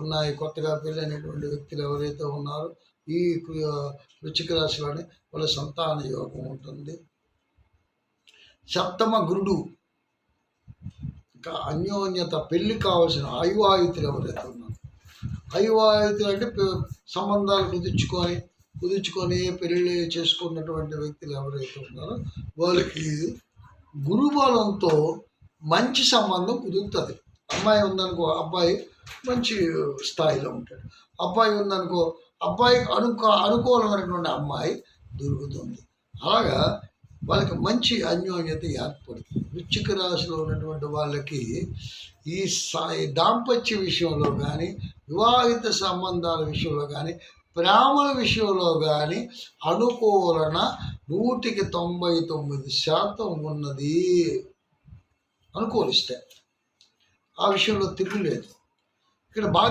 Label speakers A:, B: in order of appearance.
A: ఉన్నాయి. కొత్తగా పెళ్ళైనటువంటి వ్యక్తులు ఎవరైతే ఉన్నారో ఈ వృచ్చిక రాశిలోనే వాళ్ళ సంతాన యోగం ఉంటుంది. సప్తమ గురుడు ఇంకా అన్యోన్యత పెళ్ళి కావాల్సిన అయువాయుతులు ఎవరైతే ఉన్నారు అయువాయుతులు అంటే పె- సంబంధాలు కుదుర్చుకొని కుదుర్చుకొని పెళ్ళి చేసుకున్నటువంటి వ్యక్తులు ఎవరైతే ఉన్నారో వాళ్ళకి గురుబలంతో మంచి సంబంధం కుదురుతుంది. అమ్మాయి ఉందనుకో అబ్బాయి మంచి స్థాయిలో ఉంటాడు. అబ్బాయి ఉందనుకో అబ్బాయికి అనుకో అనుకూలమైనటువంటి అమ్మాయి దొరుకుతుంది. అలాగా వాళ్ళకి మంచి అన్యోన్యత ఏర్పడుతుంది. వృచ్చిక రాశిలో ఉన్నటువంటి వాళ్ళకి ఈ ఈ దాంపత్య విషయంలో కానీ వివాహిత సంబంధాల విషయంలో కానీ ప్రేమల విషయంలో కానీ అనుకూలన నూటికి తొంభై తొమ్మిది శాతం ఉన్నది అనుకూలిస్తే ఆ విషయంలో తిరుగులేదు. ఇక్కడ బాగా